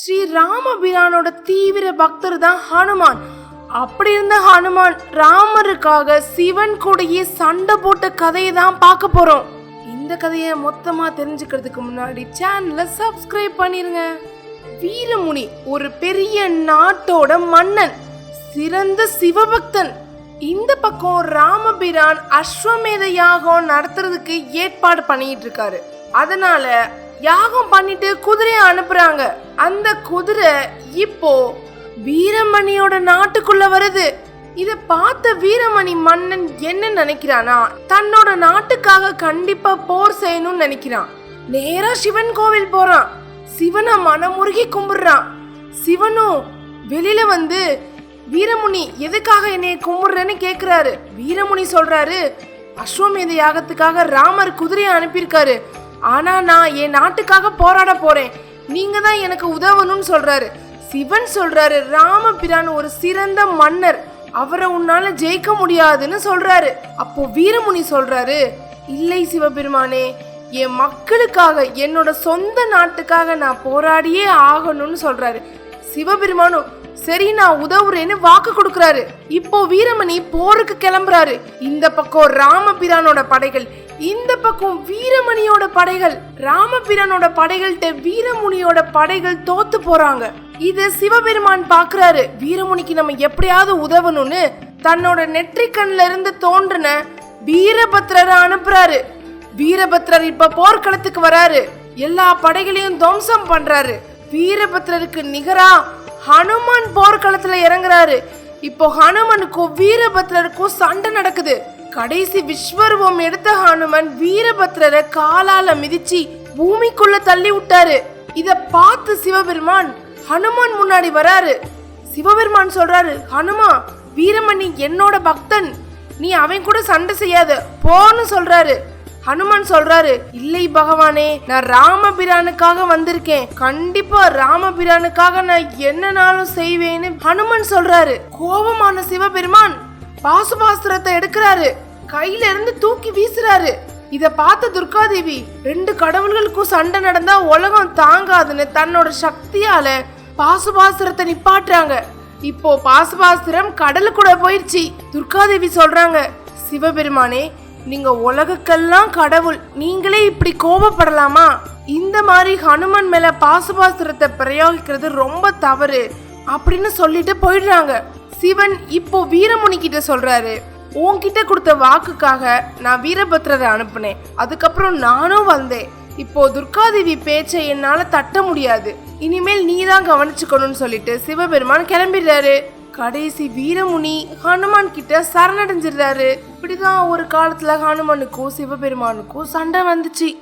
ஸ்ரீ ராமபிரானோட தீவிர பக்தர் தான் ஹனுமான். அப்படி இருந்த ஹனுமான் ராமருக்காக சிவன் கூடயே சண்டை போட்ட கதையை தான் பார்க்க போறோம். இந்த கதையை மொத்தமா தெரிஞ்சுக்கிறதுக்கு முன்னாடி சேனலை சப்ஸ்கிரைப் பண்ணிருங்க. வீரமுனி ஒரு பெரிய நாட்டோட மன்னன் சிறந்த சிவபக்தன். இந்த பக்கம் ராமபிரான் அஸ்வமேத யாகம் நடத்துறதுக்கு ஏற்பாடு பண்ணிட்டு இருக்காரு. அதனால யாகம் பண்ணிட்டு குதிரையை அனுப்புறாங்க. அந்த குதிரை இப்போ வீரமணியோட நாட்டுக்குள்ள வருது. இத பார்த்த வீரமணி மன்னன் என்ன நினைக்கிறானா? தன்னோட நாட்டுக்காக கண்டிப்பா போர் செய்யணும்னு நினைக்கிறான். நேரா சிவன் கோவில் போறான். சிவனை மனமுருகி கும்பிடுறான். சிவனும் வெளியில வந்து வீரமுனி எதுக்காக என்னைய கும்பிடுறேன்னு கேக்குறாரு. வீரமுனி சொல்றாரு அஸ்வமேத யாகத்துக்காக ராமர் குதிரையை அனுப்பியிருக்காரு. ஆனா நான் என் நாட்டுக்காக போராட போறேன். நீங்க தான் எனக்கு உதவணும்னு சொல்றாரு. சிவன் சொல்றாரு ராமபிரான் ஒரு சிறந்த மன்னர். அவரை உன்னால ஜெயிக்க முடியாதுன்னு சொல்றாரு. அப்போ வீரமுனி சொல்றாரு இல்லை சிவபெருமானே என் மக்களுக்காக என்னோட சொந்த நாட்டுக்காக நான் போராடியே ஆகணும்னு சொல்றாரு. சிவபெருமானும் சரி நான் உதவுறேன்னு வாக்கு கொடுக்கறாரு. இப்போ வீரமணி போருக்கு கிளம்புறாரு. இந்த பக்கம் ராமபிரானோட படைகள் இந்த பக்கம் வீரமணியோட படைகள். ராமபிரானோட படைகள்கிட்ட வீரமுனியோட படைகள் தோத்து போறாங்க. இது சிவபெருமான் பாக்குறாரு. வீரமுனிக்கு நம்ம எப்படியாவது உதவணும்னு தன்னோட நெற்றிக்கண்ல இருந்து தோன்றின வீரபத்ரரை அனுப்புறாரு. வீரபத்ரர் இப்ப போர்க்களத்துக்கு வராரு. எல்லா படைகளையும் துவம்சம் பண்றாரு. வீரபத்ரருக்கு நிகரா ஹனுமான் போர்க்களத்துல இறங்குறாரு. இப்போ ஹனுமனுக்கும் வீரபத்ரருக்கும் சண்டை நடக்குது. கடைசி விஸ்வரூபம் எடுத்த ஹனுமன் வீரபத்ரரை காலால மிதிச்சு பூமிக்குள்ள தள்ளி விட்டாரு. இத பார்த்து சிவபெருமான் ஹனுமான் முன்னாடி வராரு. சிவபெருமான் சொல்றாரு ஹனுமா வீரமணி என்னோட பக்தன். நீ அவன் கூட சண்டை செய்யாத. போன்னு சொல்றாரு. ஹனுமான் சொல்றாரு இல்லை பகவானே நான் ராமபிரானுக்காக வந்திருக்கேன். கண்டிப்பா ராமபிரானுக்காக நான் என்னனாலும் செய்வேன்னு ஹனுமான் சொல்றாரு. கோபமான சிவபெருமான் பாசுபாஸ்திரத்தை எடுக்கிறாரு. கையில இருந்து தூக்கி வீசுறாரு. இத பார்த்த துர்காதேவி ரெண்டு கடவுள்களுக்கும் சண்டை நடந்தா உலகம் தாங்காதுன்னு தன்னோட சக்தியால பாசுபாஸ்திரத்தை நிப்பாட்டுறாங்க. இப்போ பாசுபாஸ்திரம் கடலுக்குள்ள போயிடுச்சு துர்காதேவி சொல்றாங்க சிவபெருமானே நீங்க உலகுக்கெல்லாம் கடவுள். நீங்களே இப்படி கோபப்படலாமா? இந்த மாதிரி ஹனுமன் மேல பாசுபாசுரத்தை பிரயோகிக்கிறது ரொம்ப தவறு. அப்படின்னு சொல்லிட்டு போயிடுறாங்க. சிவன் இப்போ வீரமுனி கிட்ட சொல்றாரு. உன்கிட்ட கொடுத்த வாக்குக்காக நான் வீரபத்ரரை அனுப்புனேன். அதுக்கப்புறம் நானும் வந்தேன். இப்போ துர்காதேவி பேச்சை என்னால தட்ட முடியாது. இனிமேல் நீ தான் கவனிச்சுக்கணும்னு சொல்லிட்டு சிவபெருமான் கிளம்பிடுறாரு. கடைசி வீரமுனி ஹனுமான் கிட்ட சரணடைஞ்சிடுறாரு. இப்படிதான் ஒரு காலத்துல ஹனுமனுக்கும் சிவபெருமானுக்கும் சண்டை வந்துச்சு.